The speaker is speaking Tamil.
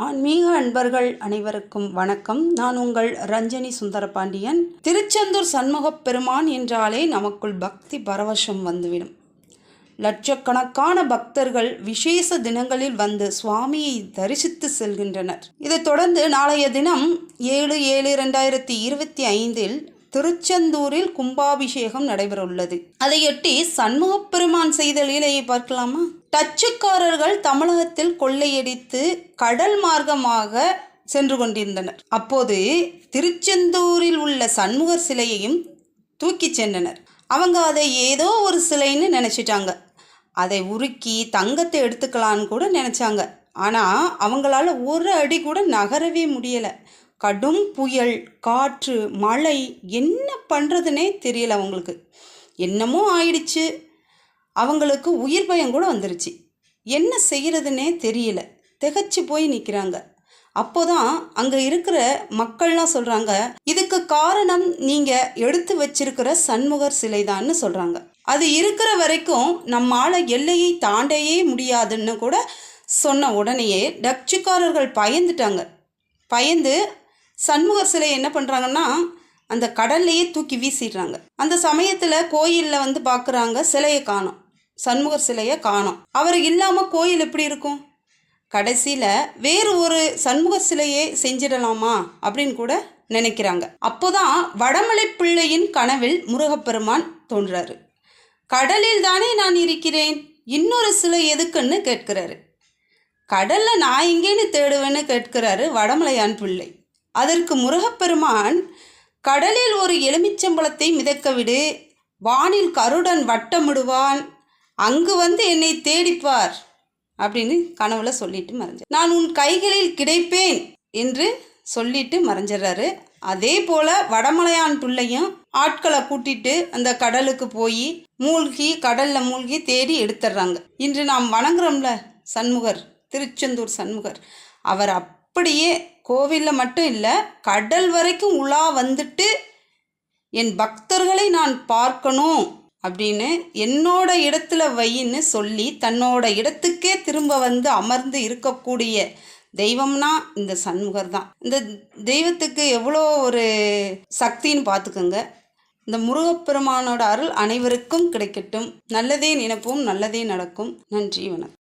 ஆன்மீக அன்பர்கள் அனைவருக்கும் வணக்கம். நான் உங்கள் ரஞ்சனி சுந்தரபாண்டியன். திருச்செந்தூர் சண்முகப் பெருமான் என்றாலே நமக்குள் பக்தி பரவசம் வந்துவிடும். லட்சக்கணக்கான பக்தர்கள் விசேஷ தினங்களில் வந்து சுவாமியை தரிசித்து செல்கின்றனர். இதைத் தொடர்ந்து நாளைய தினம் ஏழு ஏழு ரெண்டாயிரத்தி இருபத்தி ஐந்தில் திருச்செந்தூரில் கும்பாபிஷேகம் நடைபெறவுள்ளது. அதையொட்டி சண்முகப் பெருமான் செய்த லீலையை பார்க்கலாமா? டச்சுக்காரர்கள் தமிழகத்தில் கொள்ளையடித்து கடல் மார்க்கமாக சென்று கொண்டிருந்தனர். அப்போது திருச்செந்தூரில் உள்ள சண்முகர் சிலையையும் தூக்கிச் சென்றனர். அவங்க அதை ஏதோ ஒரு சிலைன்னு நினச்சிட்டாங்க. அதை உருக்கி தங்கத்தை எடுத்துக்கலான்னு கூட நினச்சாங்க. ஆனால் அவங்களால ஒரு அடி கூட நகரவே முடியலை. கடும் புயல் காற்று மழை என்ன பண்ணுறதுனே தெரியல அவங்களுக்கு. என்னமோ ஆயிடுச்சு. அவங்களுக்கு உயிர் பயம் கூட வந்துருச்சு. என்ன செய்கிறதுனே தெரியல. திகைச்சு போய் நிற்கிறாங்க அப்போதான் அங்கே இருக்கிற மக்கள்லாம் சொல்கிறாங்க இதுக்கு காரணம் நீங்கள் எடுத்து வச்சிருக்கிற சண்முகர் சிலைதான்னு சொல்கிறாங்க அது இருக்கிற வரைக்கும் நம்மால் எல்லையை தாண்டவே முடியாதுன்னு கூட சொன்ன உடனேயே டச்சுக்காரர்கள் பயந்துட்டாங்க. பயந்து சண்முக சிலை என்ன பண்ணுறாங்கன்னா அந்த கடல்லையே தூக்கி வீசிடுறாங்க. அந்த சமயத்தில் கோயிலில் வந்து பார்க்குறாங்க சிலையை காணோம். சண்முகர் சிலையை காணோம். அவர் இல்லாமல் கோயில் எப்படி இருக்கும்? கடைசியில் வேறு ஒரு சண்முக சிலையே செஞ்சிடலாமா அப்படின்னு கூட நினைக்கிறாங்க. அப்போதான் வடமலை பிள்ளையின் கனவில் முருகப்பெருமான் தோன்றாரு. கடலில் தானே நான் இருக்கிறேன். இன்னொரு சிலை எதுக்குன்னு கேட்கிறாரு. கடலில் நான் எங்கேன்னு தேடுவேன்னு கேட்கிறாரு வடமலையான் பிள்ளை. அதற்கு முருகப்பெருமான் கடலில் ஒரு எலுமிச்சம்பழத்தை மிதக்க விடு. வானில் கருடன் வட்டமிடுவான். அங்கு வந்து என்னை தேடிப்பார் அப்படின்னு கனவுல சொல்லிட்டு மறைஞ்சார் நான் உன் கைகளில் கிடைப்பேன் என்று சொல்லிட்டு மறைஞ்சிடுறாரு. அதே போல வடமலையான் பிள்ளையும் ஆட்களை கூட்டிட்டு அந்த கடலுக்கு போய் மூழ்கி கடல்ல மூழ்கி தேடி எடுத்துடுறாங்க. இன்று நாம் வணங்குறோம்ல சண்முகர் திருச்செந்தூர் சண்முகர். அவர் அப்படியே கோவிலில் மட்டும் இல்லை கடல் வரைக்கும் உலா வந்துட்டு என் பக்தர்களை நான் பார்க்கணும் அப்படின்னு என்னோட இடத்துல வையின்னு சொல்லி தன்னோட இடத்துக்கே திரும்ப வந்து அமர்ந்து இருக்கக்கூடிய தெய்வம்னா இந்த சண்முகர் தான். இந்த தெய்வத்துக்கு எவ்வளோ ஒரு சக்தின்னு பார்த்துக்கோங்க. இந்த முருகப்பெருமானோட அருள் அனைவருக்கும் கிடைக்கட்டும். நல்லதே நினைப்போம் நல்லதே நடக்கும். நன்றி வணக்கம்.